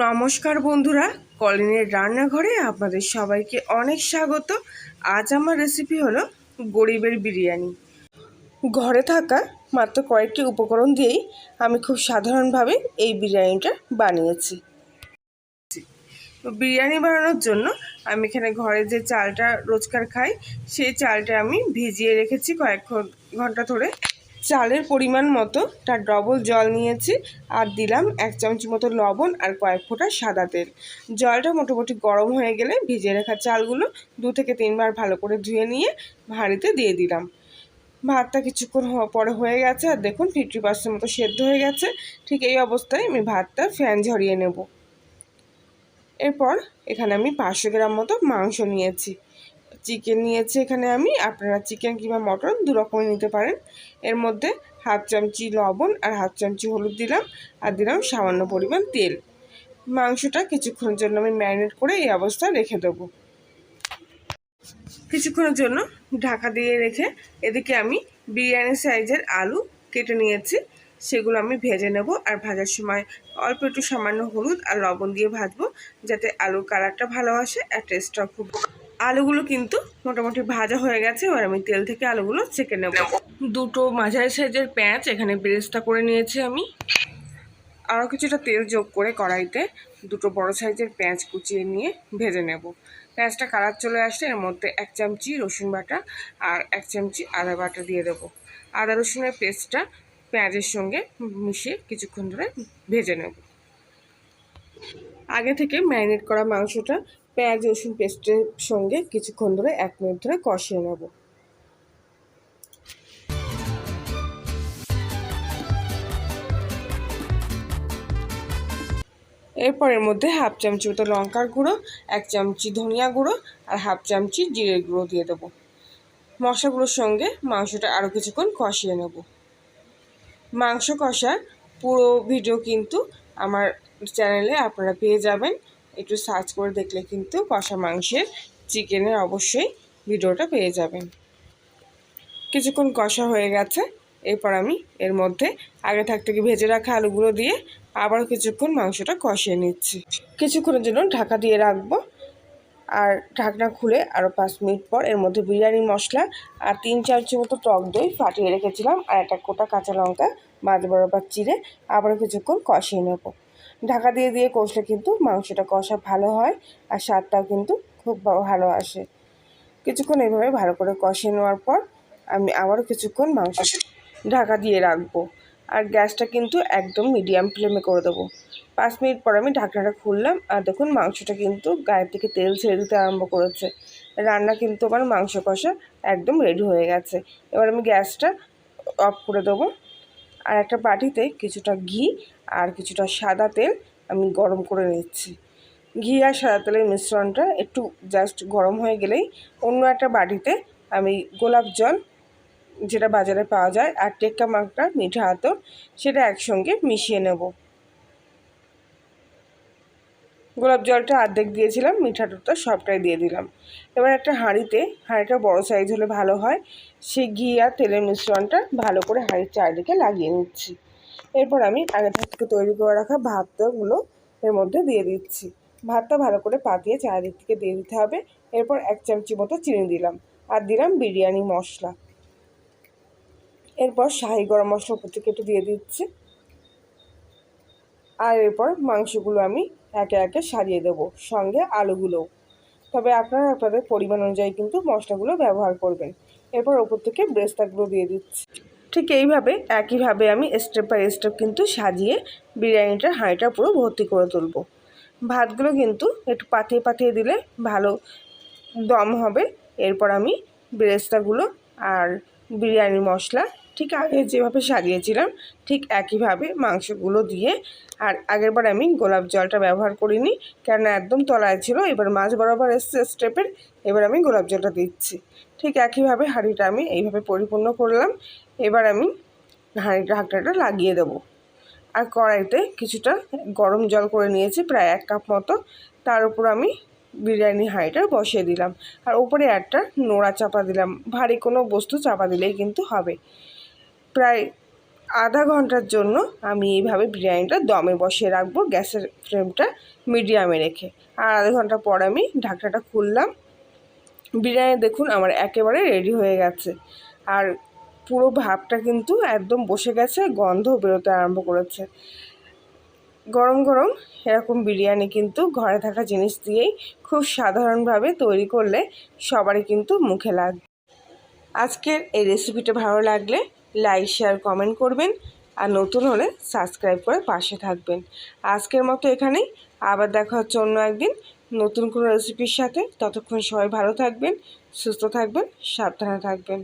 নমস্কার বন্ধুরা, কলিনের রান্নাঘরে আপনাদের সবাইকে অনেক স্বাগত। আজ আমার রেসিপি হলো গরিবের বিরিয়ানি। ঘরে থাকা মাত্র কয়েকটি উপকরণ দিয়েই আমি খুব সাধারণভাবে এই বিরিয়ানিটা বানিয়েছি। বিরিয়ানি বানানোর জন্য আমি এখানে ঘরে যে চালটা রোজকার খাই, সেই চালটা আমি ভিজিয়ে রেখেছি কয়েক ঘণ্টা ধরে। চালের পরিমাণ মতো, তার ডবল জল নিয়েছি আর দিলাম এক চামচ মতো লবণ আর কয়েক ফোঁটা সাদা তেল। জলটা মোটামুটি গরম হয়ে গেলে ভিজিয়ে রাখা চালগুলো দু থেকে তিনবার ভালো করে ধুয়ে নিয়ে হাঁড়িতে দিয়ে দিলাম। ভাতটা কিছুক্ষণ পরে হয়ে গেছে আর দেখুন ফিফটি পার্সেন্ট মতো সেদ্ধ হয়ে গেছে। ঠিক এই অবস্থায় আমি ভাতটা ফ্যান ঝরিয়ে নেব। এরপর এখানে আমি পাঁচশো গ্রাম মতো মাংস নিয়েছি। চিকেন নিয়েছি এখানে আমি। আপনারা চিকেন কিংবা মটন দু রকমের নিতে পারেন। এর মধ্যে হাফ চামচি লবণ আর হাফ চামচি হলুদ দিলাম আর দিলাম সামান্য পরিমাণ তেল। মাংসটা কিছুক্ষণের জন্য আমি ম্যারিনেট করে এই অবস্থায় রেখে দেবো। কিছুক্ষণের জন্য ঢাকা দিয়ে রেখে এদিকে আমি বিরিয়ানি সাইজের আলু কেটে নিয়েছি। সেগুলো আমি ভেজে নেব আর ভাজার সময় অল্প একটু সামান্য হলুদ আর লবণ দিয়ে ভাজবো যাতে আলুর কালারটা ভালো আসে আর টেস্টটাও খুব আলুগুলো কিন্তু মোটামুটি ভাজা হয়ে গেছে, এবার আমি তেল থেকে আলুগুলো চেকে নেব। দুটো মাঝারি সাইজের পেঁয়াজ, এখানে বেরেস্তা করে নিয়েছি আমি। আরও কিছুটা তেল যোগ করে কড়াইতে দুটো বড় সাইজের পেঁয়াজ কুচিয়ে নিয়ে ভেজে নেব। পেঁয়াজটা কালার চলে আসলে এর মধ্যে এক চামচি রসুন বাটা আর এক চামচি আদা বাটা দিয়ে দেবো। আদা রসুনের পেস্টটা পেঁয়াজের সঙ্গে মিশিয়ে কিছুক্ষণ ধরে ভেজে নেব। আগে থেকে ম্যারিনেট করা মাংসটা পেঁয়াজ, রসুন পেস্টের সঙ্গে কিছুক্ষণ ধরে এক মিনিট ধরে কষিয়ে নেব। এরপর এর মধ্যে হাফ চামচি মতো লঙ্কার গুঁড়ো, এক চামচি ধনিয়া গুঁড়ো আর হাফ চামচি জিরের গুঁড়ো দিয়ে দেবো। মশলাগুলোর সঙ্গে মাংসটা আরও কিছুক্ষণ কষিয়ে নেব। মাংস কষার পুরো ভিডিও কিন্তু আমার চ্যানেলে আপনারা পেয়ে যাবেন। একটু সার্চ করে দেখলে কিন্তু কষা মাংসের চিকেনের অবশ্যই ভিডিওটা পেয়ে যাবেন। কিছুক্ষণ কষা হয়ে গেছে, এরপর আমি এর মধ্যে আগে থাকতে কি ভেজে রাখা আলুগুলো দিয়ে আবার কিছুক্ষণ মাংসটা কষিয়ে নিচ্ছি। কিছুক্ষণের জন্য ঢাকা দিয়ে রাখব। আর ঢাকনা খুলে আরও পাঁচ মিনিট পর এর মধ্যে বিরিয়ানি মশলা আর তিন চামচি মতো টক দই ফাটিয়ে রেখেছিলাম। আর একটা কোটা কাঁচা লঙ্কা মাঝ বরাবর চিড়ে আবার কিছুক্ষণ কষিয়ে নেব। ঢাকা দিয়ে দিয়ে কষলে কিন্তু মাংসটা কষা ভালো হয় আর স্বাদটাও কিন্তু খুব ভালো আসে। কিছুক্ষণ এইভাবে ভালো করে কষিয়ে নেওয়ার পর আমি আবারও কিছুক্ষণ মাংস ঢাকা দিয়ে রাখব আর গ্যাসটা কিন্তু একদম মিডিয়াম ফ্লেমে করে দেবো। পাঁচ মিনিট পর আমি ঢাকনাটা খুললাম আর দেখুন মাংসটা কিন্তু গায়ের থেকে তেল ছেড়ে দিতে আরম্ভ করেছে। রান্না কিন্তু আমার মাংস কষা একদম রেডি হয়ে গেছে। এবার আমি গ্যাসটা অফ করে দেবো। আর একটা বাটিতে কিছুটা ঘি আর কিছুটা সাদা তেল আমি গরম করে নিচ্ছি। ঘি আর সাদা তেলের মিশ্রণটা একটু জাস্ট গরম হয়ে গেলেই অন্য একটা বাটিতে আমি গোলাপ জল, যেটা বাজারে পাওয়া যায়, আর টেক্কা মাখটা মিঠা আতর, সেটা একসঙ্গে মিশিয়ে নেব। গোলাপ জলটা অর্ধেক দিয়েছিলাম, মিঠা আতরটা সবটাই দিয়ে দিলাম। এবার একটা হাঁড়িতে, হাঁড়িটা বড় সাইজ হলে ভালো হয়, সেই ঘি আর তেলের মিশ্রণটা ভালো করে হাঁড়ির চারিদিকে লাগিয়ে নিচ্ছি। এরপর আমি আগে থেকে তৈরি করে রাখা ভাতগুলো এর মধ্যে দিয়ে দিচ্ছি। ভাতটা ভালো করে পাতিয়ে চারিদিক থেকে দিয়ে দিতে হবে। এরপর এক চামচি মতো চিনি দিলাম আর দিলাম বিরিয়ানি মশলা। এরপর শাহি গরম মশলা উপর থেকে একটু দিয়ে দিচ্ছি। আর এরপর মাংসগুলো আমি একে একে সারিয়ে দেব সঙ্গে আলুগুলোও তবে আপনারা আপনাদের পরিমাণ অনুযায়ী কিন্তু মশলাগুলো ব্যবহার করবেন। এরপর ওপর থেকে ব্রেস্তাগুলো দিয়ে দিচ্ছি। ঠিক এইভাবে, একইভাবে আমি স্টেপ বাই স্টেপ কিন্তু সাজিয়ে বিরিয়ানিটার হাঁড়িটা পুরো ভর্তি করে তুলব। ভাতগুলো কিন্তু একটু পাতিয়ে পাতিয়ে দিলে ভালো দম হবে। এরপর আমি বেরেস্তাগুলো আর বিরিয়ানি মশলা ঠিক আগে যেভাবে সাজিয়েছিলাম, ঠিক একইভাবে মাংসগুলো দিয়ে, আর আগেরবার আমি গোলাপ জলটা ব্যবহার করিনি, কেননা একদম তলায় ছিল, এবার মাছ বরাবর এসছে স্টেপের, এবার আমি গোলাপ জলটা দিচ্ছি। ঠিক একইভাবে হাঁড়িটা আমি এইভাবে পরিপূর্ণ করলাম, এবার আমি হাঁড়ির ঢাকনাটা লাগিয়ে দেবো। আর কড়াইতে কিছুটা গরম জল করে নিয়েছি, প্রায় এক কাপ মতো, তার উপর আমি বিরিয়ানি হাঁড়িটা বসিয়ে দিলাম। আর উপরে একটা নোড়া চাপা দিলাম, ভারী কোনো বস্তু চাপা দিলেই কিন্তু হবে। প্রায় আধা ঘণ্টার জন্য আমি এইভাবে বিরিয়ানিটা দমে বসিয়ে রাখব গ্যাসের ফ্লেমটা মিডিয়ামে রেখে। আর আধা ঘণ্টা পর আমি ঢাকনাটা খুললাম। বিরিয়ানি দেখুন আমার একেবারে রেডি হয়ে গেছে। আর পুরো ভাবটা কিন্তু একদম বসে গেছে, গন্ধ বেরোতে আরম্ভ করেছে। গরম গরম এরকম বিরিয়ানি কিন্তু ঘরে থাকা জিনিস দিয়েই খুব সাধারণভাবে তৈরি করলে সবারই কিন্তু মুখে লাগবে। আজকের এই রেসিপিটা ভালো লাগলে লাইক শেয়ার কমেন্ট করবেন আর নতুন হলে সাবস্ক্রাইব করে পাশে থাকবেন। আজকের মতো এখানেই। আবার দেখা হচ্ছে অন্য একদিন নতুন কোনো রেসিপির সাথে। ততক্ষণ সবাই ভালো থাকবেন, সুস্থ থাকবেন, সাবধানে থাকবেন।